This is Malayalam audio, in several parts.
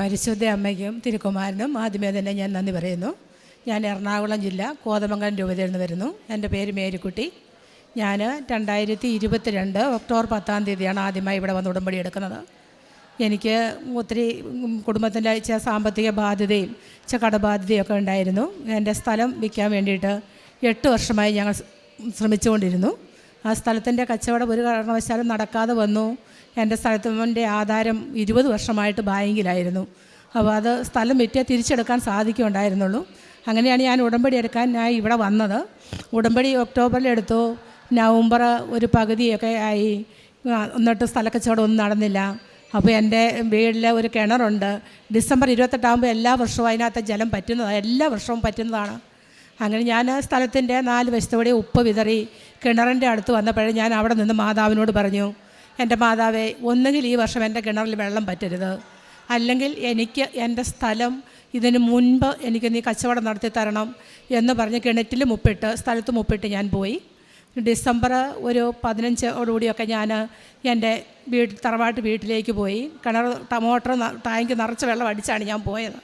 പരിശുദ്ധ അമ്മയ്ക്കും തിരുക്കുമാരനും ആദ്യമേ തന്നെ ഞാൻ നന്ദി പറയുന്നു. ഞാൻ എറണാകുളം ജില്ല കോതമംഗലം രൂപതയിൽ നിന്ന് വരുന്നു. എന്റെ പേര് മേരിക്കുട്ടി. ഞാൻ രണ്ടായിരത്തി ഇരുപത്തിരണ്ട് ഒക്ടോബർ പത്താം തീയതിയാണ് ആദ്യമായി ഇവിടെ വന്ന് ഉടമ്പടി എടുക്കുന്നത്. എനിക്ക് ഒത്തിരി കുടുംബത്തിന്റെ ചില സാമ്പത്തിക ബാധ്യതയും ചില കടബാധ്യതയൊക്കെ ഉണ്ടായിരുന്നു. എന്റെ സ്ഥലം വിൽക്കാൻ വേണ്ടിയിട്ട് എട്ട് വർഷമായി ഞങ്ങൾ ശ്രമിച്ചുകൊണ്ടിരുന്നു. ആ സ്ഥലത്തിന്റെ കച്ചവടം ഒരു കാരണവശാലും നടക്കാതെ വന്നു. എന്റെ സ്ഥലത്തിന്റെ ആധാരം ഇരുപത് വർഷമായിട്ട് ബാങ്കിലായിരുന്നു. അപ്പോൾ അത് സ്ഥലം വിറ്റേ തിരിച്ചെടുക്കാൻ സാധിക്കുണ്ടായിരുന്നുള്ളൂ അങ്ങനെയാണ് ഞാൻ ഉടമ്പടി എടുക്കാൻ ഞാൻ ഇവിടെ വന്നത്. ഉടമ്പടി ഒക്ടോബറിൽ എടുത്തു നവംബർ ഒരു പകുതിയൊക്കെ ആയി. എന്നിട്ട് സ്ഥലക്കച്ചവടം ഒന്നും നടന്നില്ല. അപ്പോൾ എന്റെ വീട്ടിൽ ഒരു കിണറുണ്ട്. ഡിസംബർ ഇരുപത്തെട്ടാകുമ്പോൾ എല്ലാ വർഷവും അതിനകത്ത് ജലം പറ്റുന്നതാണ് എല്ലാ വർഷവും പറ്റുന്നതാണ്. അങ്ങനെ ഞാൻ സ്ഥലത്തിന്റെ നാല് വശത്തോടെ ഉപ്പ് വിതറി കിണറിന്റെ അടുത്ത് വന്നപ്പോഴേ ഞാൻ അവിടെ നിന്ന് മാതാവിനോട് പറഞ്ഞു എന്റെ മാതാവേ ഒന്നുകിൽ ഈ വർഷം എന്റെ കിണറിൽ വെള്ളം പറ്റരുത്. അല്ലെങ്കിൽ എനിക്ക് എന്റെ സ്ഥലം ഇതിന് മുൻപ് എനിക്ക് നീ കച്ചവടം നടത്തി തരണം എന്ന് പറഞ്ഞ് കിണറ്റിൽ മുപ്പിട്ട് സ്ഥലത്ത് മുപ്പിട്ട് ഞാൻ പോയി. ഡിസംബർ ഒരു പതിനഞ്ചോടുകൂടിയൊക്കെ ഞാൻ എന്റെ വീട്ടിൽ തറവാട്ട് വീട്ടിലേക്ക് പോയി. കിണർ മോട്ടർ ടാങ്ക് നിറച്ച് വെള്ളം അടിച്ചാണ് ഞാൻ പോയത്.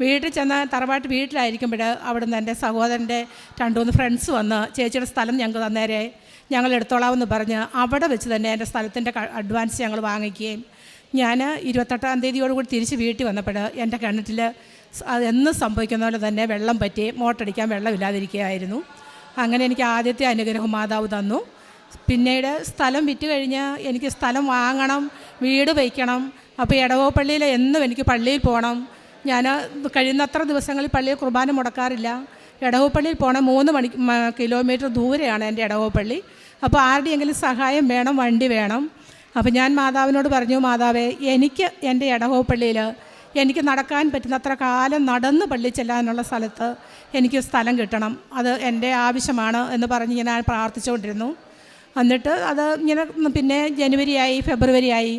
വീട്ടിൽ ചെന്ന് തറവാട്ട് വീട്ടിലായിരിക്കുമ്പോൾ അവിടുന്ന് എന്റെ സഹോദരന്റെ രണ്ട് മൂന്ന് ഫ്രണ്ട്സ് വന്ന് ചേച്ചിയുടെ സ്ഥലം ഞങ്ങൾക്ക് തന്നേരെ. ഞങ്ങൾ എടുത്തോളാമെന്ന് പറഞ്ഞ് അവിടെ വെച്ച് തന്നെ എന്റെ സ്ഥലത്തിന്റെ അഡ്വാൻസ് ഞങ്ങൾ വാങ്ങിക്കുകയും ഞാൻ ഇരുപത്തെട്ടാം തീയതിയോടുകൂടി തിരിച്ച് വീട്ടിൽ വന്നപ്പോൾ എന്റെ കിണറ്റിൽ എന്ന് സംഭവിക്കുന്ന പോലെ തന്നെ വെള്ളം പറ്റി മോട്ടടിക്കാൻ വെള്ളമില്ലാതിരിക്കുകയായിരുന്നു. അങ്ങനെ എനിക്ക് ആദ്യത്തെ അനുഗ്രഹം മാതാവ് തന്നു. പിന്നീട് സ്ഥലം വിറ്റ് കഴിഞ്ഞ് എനിക്ക് സ്ഥലം വാങ്ങണം വീട് വയ്ക്കണം അപ്പോൾ ഇടവപ്പള്ളിയിൽ എന്നും എനിക്ക് പള്ളിയിൽ പോകണം. ഞാൻ കഴിയുന്നത്ര ദിവസങ്ങളിൽ പള്ളിയിൽ കുർബാന മുടക്കാറില്ല. ഇടവപ്പള്ളിയിൽ പോകണം മൂന്ന് മണി കിലോമീറ്റർ ദൂരെയാണ് എന്റെ ഇടവപ്പള്ളി അപ്പോൾ ആരുടെയെങ്കിലും സഹായം വേണം വണ്ടി വേണം. അപ്പോൾ ഞാൻ മാതാവിനോട് പറഞ്ഞു മാതാവേ എനിക്ക് എന്റെ ഇടവപ്പള്ളിയിൽ എനിക്ക് നടക്കാൻ പറ്റുന്നത്ര കാലം നടന്ന് പള്ളി ചെല്ലാനുള്ള സ്ഥലത്ത് എനിക്ക് സ്ഥലം കിട്ടണം. അത് എന്റെ ആവശ്യമാണ് എന്ന് പറഞ്ഞ് ഞാൻ പ്രാർത്ഥിച്ചുകൊണ്ടിരുന്നു. എന്നിട്ട് അത് ഇങ്ങനെ പിന്നെ ജനുവറിയായി ഫെബ്രുവരി ആയി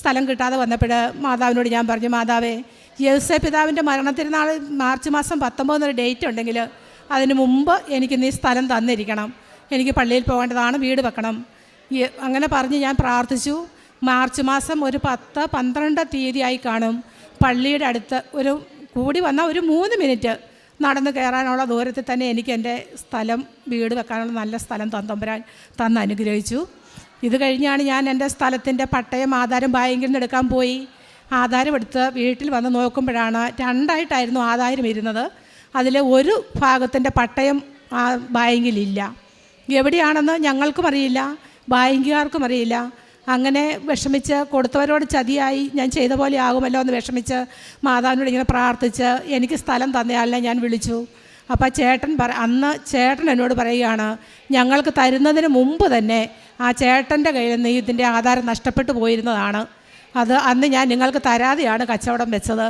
സ്ഥലം കിട്ടാതെ വന്നപ്പോൾ മാതാവിനോട് ഞാൻ പറഞ്ഞു മാതാവേ യേസേ പിതാവിന്റെ മരണത്തിരുന്നാൾ മാർച്ച് മാസം പത്തൊമ്പതെന്നൊരു ഡേറ്റ് ഉണ്ടെങ്കിൽ അതിന് മുമ്പ് എനിക്ക് നീ സ്ഥലം തന്നിരിക്കണം. എനിക്ക് പള്ളിയിൽ പോകേണ്ടതാണ് വീട് വെക്കണം. അങ്ങനെ പറഞ്ഞ് ഞാൻ പ്രാർത്ഥിച്ചു. മാർച്ച് മാസം ഒരു പത്ത് പന്ത്രണ്ട് തീയതിയായി കാണും. പള്ളിയുടെ അടുത്ത് ഒരു കൂടി വന്ന ഒരു മൂന്ന് മിനിറ്റ് നടന്ന് കയറാനുള്ള ദൂരത്തിൽ തന്നെ എനിക്ക് എന്റെ സ്ഥലം വീട് വെക്കാനുള്ള നല്ല സ്ഥലം തന്തമ്പരാൻ തന്ന് അനുഗ്രഹിച്ചു. ഇത് കഴിഞ്ഞാണ് ഞാൻ എന്റെ സ്ഥലത്തിന്റെ പട്ടയം ആധാരം ബാങ്കിൽ നിന്ന് എടുക്കാൻ പോയി. ആധാരം എടുത്ത് വീട്ടിൽ വന്ന് നോക്കുമ്പോഴാണ് രണ്ടായിട്ടായിരുന്നു ആധാരം ഇരുന്നത്. അതിൽ ഒരു ഭാഗത്തിന്റെ പട്ടയം ആ ബാങ്കിലില്ല. എവിടെയാണെന്ന് ഞങ്ങൾക്കും അറിയില്ല ബാങ്കുകാർക്കും അറിയില്ല. അങ്ങനെ വിഷമിച്ച് കൊടുത്തവരോട് ചതിയായി ഞാൻ ചെയ്ത പോലെ ആകുമല്ലോ എന്ന് വിഷമിച്ച് മാതാവിനോട് ഇങ്ങനെ പ്രാർത്ഥിച്ച് എനിക്ക് സ്ഥലം തന്നയാളിനെ ഞാൻ വിളിച്ചു. അപ്പോൾ ചേട്ടൻ പറ അന്ന് ചേട്ടൻ എന്നോട് പറയുകയാണ് ഞങ്ങൾക്ക് തരുന്നതിന് മുമ്പ് തന്നെ ആ ചേട്ടന്റെ കയ്യിൽ നിന്ന് ഇതിന്റെ ആധാരം നഷ്ടപ്പെട്ടു പോയിരുന്നതാണ്. അത് അന്ന് ഞാൻ നിങ്ങൾക്ക് തരാതെയാണ് കച്ചവടം വെച്ചത്.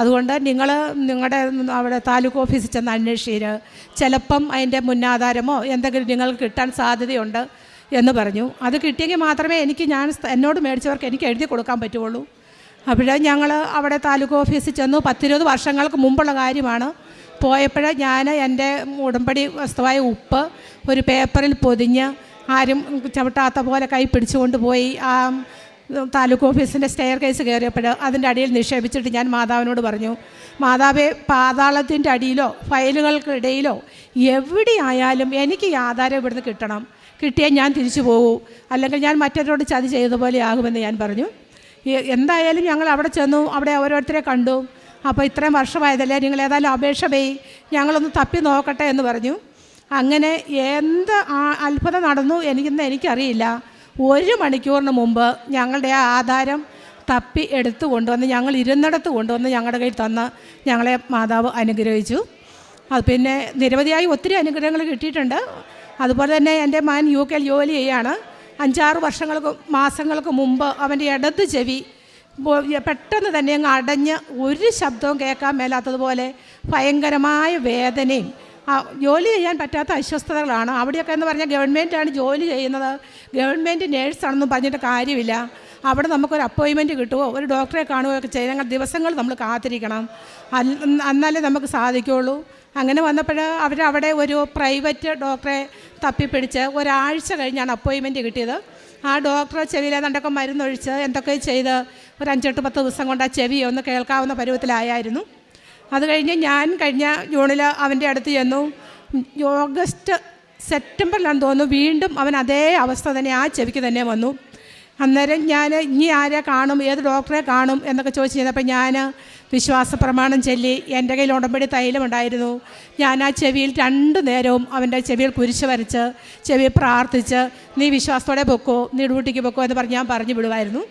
അതുകൊണ്ട് നിങ്ങൾ നിങ്ങളുടെ അവിടെ താലൂക്ക് ഓഫീസിൽ ചെന്ന് അന്വേഷിച്ച് ചിലപ്പം അതിന്റെ മുന്നാധാരമോ എന്തെങ്കിലും നിങ്ങൾക്ക് കിട്ടാൻ സാധ്യതയുണ്ട് എന്ന് പറഞ്ഞു. അത് കിട്ടിയെങ്കിൽ മാത്രമേ എനിക്ക് ഞാൻ എന്നോട് മേടിച്ചവർക്ക് എനിക്ക് എഴുതി കൊടുക്കാൻ പറ്റുള്ളൂ. അപ്പോൾ ഞങ്ങൾ അവിടെ താലൂക്ക് ഓഫീസിൽ ചെന്നു. പത്തിരുപത് വർഷങ്ങൾക്ക് മുമ്പുള്ള കാര്യമാണ്. പോയപ്പോൾ ഞാൻ എന്റെ ഉടമ്പടി വസ്തുവായ ഉപ്പ് ഒരു പേപ്പറിൽ പൊതിഞ്ഞ് ആരും ചവിട്ടാത്ത പോലെ കൈ പിടിച്ചുകൊണ്ട് പോയി. ആ താലൂക്ക് ഓഫീസിന്റെ സ്റ്റെയർ കേസ് കയറിയപ്പോൾ അതിന്റെ അടിയിൽ നിക്ഷേപിച്ചിട്ട് ഞാൻ മാതാവിനോട് പറഞ്ഞു മാതാവെ പാതാളത്തിന്റെ അടിയിലോ ഫയലുകൾക്കിടയിലോ എവിടെയായാലും എനിക്ക് ഈ ആധാരം ഇവിടുന്ന് കിട്ടണം. കിട്ടിയാൽ ഞാൻ തിരിച്ചു പോകൂ. അല്ലെങ്കിൽ ഞാൻ മറ്റവരോട് ചതി ചെയ്ത പോലെ ആകുമെന്ന് ഞാൻ പറഞ്ഞു. എന്തായാലും ഞങ്ങൾ അവിടെ ചെന്നു അവിടെ ഓരോരുത്തരെ കണ്ടു. അപ്പോൾ ഇത്രയും വർഷമായതല്ലേ നിങ്ങൾ ഏതായാലും അപേക്ഷ പോയി ഞങ്ങളൊന്ന് തപ്പി നോക്കട്ടെ എന്ന് പറഞ്ഞു. അങ്ങനെ എന്ത് അത്ഭുതം നടന്നു എനിക്കിന്ന് എനിക്കറിയില്ല. ഒരു മണിക്കൂറിന് മുമ്പ് ഞങ്ങളുടെ ആ ആധാരം തപ്പി എടുത്തു കൊണ്ടുവന്ന് ഞങ്ങൾ ഇരുന്നിടത്ത് കൊണ്ടുവന്ന് ഞങ്ങളുടെ കയ്യിൽ തന്ന് ഞങ്ങളെ മാതാവ് അനുഗ്രഹിച്ചു. അത് പിന്നെ നിരവധിയായി ഒത്തിരി അനുഗ്രഹങ്ങൾ കിട്ടിയിട്ടുണ്ട്. അതുപോലെ തന്നെ എന്റെ മാൻ യു കെയിൽ ജോലി ചെയ്യാണ് അഞ്ചാറ് വർഷങ്ങൾക്ക് മാസങ്ങൾക്ക് മുമ്പ് അവന്റെ ഇടത് ചെവി പെട്ടെന്ന് തന്നെ അങ്ങ് അടഞ്ഞ് ഒരു ശബ്ദവും കേൾക്കാൻ മേലാത്തതുപോലെ ഭയങ്കരമായ വേദനയും ജോലി ചെയ്യാൻ പറ്റാത്ത അസ്വസ്ഥതകളാണ്. അവിടെയൊക്കെ എന്ന് പറഞ്ഞാൽ ഗവൺമെന്റാണ് ജോലി ചെയ്യുന്നത്. ഗവൺമെന്റ് നേഴ്സാണെന്നും പറഞ്ഞിട്ട് കാര്യമില്ല. അവിടെ നമുക്കൊരു അപ്പോയിൻമെന്റ് കിട്ടുമോ ഒരു ഡോക്ടറെ കാണുകയോ ഒക്കെ ചെയ്യുന്ന ദിവസങ്ങൾ നമ്മൾ കാത്തിരിക്കണം. എന്നാലേ നമുക്ക് സാധിക്കുകയുള്ളൂ അങ്ങനെ വന്നപ്പോൾ അവരവിടെ ഒരു പ്രൈവറ്റ് ഡോക്ടറെ തപ്പിപ്പിടിച്ച് ഒരാഴ്ച കഴിഞ്ഞാണ് അപ്പോയിൻമെന്റ് കിട്ടിയത്. ആ ഡോക്ടറെ ചെവിയിലെ ഏതാണ്ടൊക്കെ മരുന്നൊഴിച്ച് എന്തൊക്കെ ചെയ്ത് ഒരു അഞ്ചെട്ട് പത്ത് ദിവസം കൊണ്ട് ആ ചെവി ഒന്ന് കേൾക്കാവുന്ന പരുവത്തിലായായിരുന്നു. അത് കഴിഞ്ഞ് ഞാൻ കഴിഞ്ഞ ജൂണിൽ അവന്റെ അടുത്ത് ചെന്നു. ഓഗസ്റ്റ് സെപ്റ്റംബറിലാണെന്ന് തോന്നുന്നു. വീണ്ടും അവൻ അതേ അവസ്ഥ തന്നെ ആ ചെവിക്ക് തന്നെ വന്നു. അന്നേരം ഞാൻ ഇനി ആരെ കാണും? ഏത് ഡോക്ടറെ കാണും? എന്നൊക്കെ ചോദിച്ചു ചെയ്തപ്പോൾ ഞാൻ വിശ്വാസ പ്രമാണം ചൊല്ലി എന്റെ കയ്യിൽ ഉടമ്പടി തൈലമുണ്ടായിരുന്നു ഞാൻ ആ ചെവിയിൽ രണ്ടു നേരവും അവന്റെ ചെവിയിൽ കുരിശ് വരച്ച് ചെവിയിൽ പ്രാർത്ഥിച്ച് നീ വിശ്വാസത്തോടെ പൊക്കോ നീ ഡ്യൂട്ടിക്ക് പൊക്കോ എന്ന് പറഞ്ഞ് ഞാൻ പറഞ്ഞു വിടുമായിരുന്നു.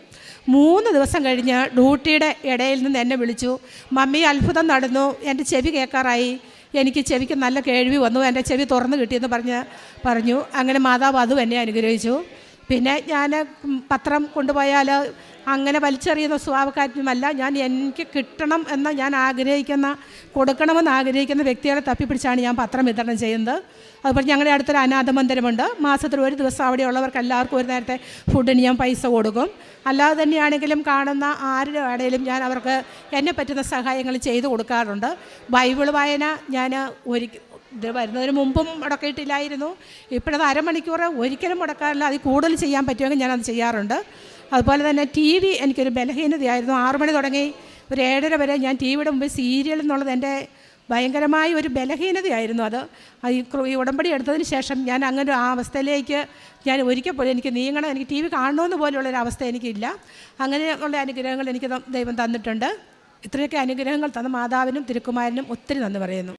മൂന്ന് ദിവസം കഴിഞ്ഞ് ഡ്യൂട്ടിയുടെ ഇടയിൽ നിന്ന് എന്നെ വിളിച്ചു. മമ്മി അത്ഭുതം നടന്നു. എന്റെ ചെവി കേൾക്കാറായി. എനിക്ക് ചെവിക്ക് നല്ല കേൾവി വന്നു. എന്റെ ചെവി തുറന്ന് കിട്ടിയെന്ന് പറഞ്ഞ് പറഞ്ഞു. അങ്ങനെ മാതാവ് അതും എന്നെ അനുഗ്രഹിച്ചു. പിന്നെ ഞാൻ പത്രം കൊണ്ടുപോയാൽ അങ്ങനെ വലിച്ചെറിയുന്ന സ്വഭാവക്കാരനുമല്ല ഞാൻ എനിക്ക് കിട്ടണം എന്ന് ഞാൻ ആഗ്രഹിക്കുന്ന കൊടുക്കണമെന്ന് ആഗ്രഹിക്കുന്ന വ്യക്തികളെ തപ്പിപ്പിടിച്ചാണ് ഞാൻ പത്രം വിതരണം ചെയ്യുന്നത്. അതുപോലെ ഞങ്ങളുടെ അടുത്തൊരു അനാഥ മന്ദിരമുണ്ട്. മാസത്തിൽ ഒരു ദിവസം അവിടെയുള്ളവർക്ക് എല്ലാവർക്കും ഒരു നേരത്തെ ഫുഡിന് ഞാൻ പൈസ കൊടുക്കും. അല്ലാതെ തന്നെയാണെങ്കിലും കാണുന്ന ആരുടെ ആണെങ്കിലും ഞാൻ അവർക്ക് എന്നെ പറ്റുന്ന സഹായങ്ങൾ ചെയ്തു കൊടുക്കാറുണ്ട്. ബൈബിൾ വായന ഞാൻ ഒരിക്കൽ ഇത് വരുന്നതിന് മുമ്പും മുടക്കിയിട്ടില്ലായിരുന്നു. ഇപ്പോഴത് അരമണിക്കൂർ ഒരിക്കലും മുടക്കാറില്ല. അത് കൂടുതൽ ചെയ്യാൻ പറ്റുമെങ്കിൽ ഞാനത് ചെയ്യാറുണ്ട്. അതുപോലെ തന്നെ ടി വി എനിക്കൊരു ബലഹീനതയായിരുന്നു. ആറു മണി തുടങ്ങി. ഒരു ഏഴര വരെ ഞാൻ ടി വിയുടെ മുമ്പ് സീരിയൽ എന്നുള്ളത് എന്റെ ഭയങ്കരമായ ഒരു ബലഹീനതയായിരുന്നു അത്. ഈ ഉടമ്പടി എടുത്തതിന് ശേഷം ഞാൻ അങ്ങനെ ആ അവസ്ഥയിലേക്ക് ഞാൻ ഒരിക്കൽ പോലും എനിക്ക് നീങ്ങണം എനിക്ക് ടി വി കാണണമെന്ന് പോലെയുള്ളൊരു അവസ്ഥ എനിക്കില്ല. അങ്ങനെയുള്ള അനുഗ്രഹങ്ങൾ എനിക്ക് ദൈവം തന്നിട്ടുണ്ട്. ഇത്രയൊക്കെ അനുഗ്രഹങ്ങൾ തന്ന മാതാവിനും തിരുക്കുമാരനും ഒത്തിരി നന്ദി പറയുന്നു.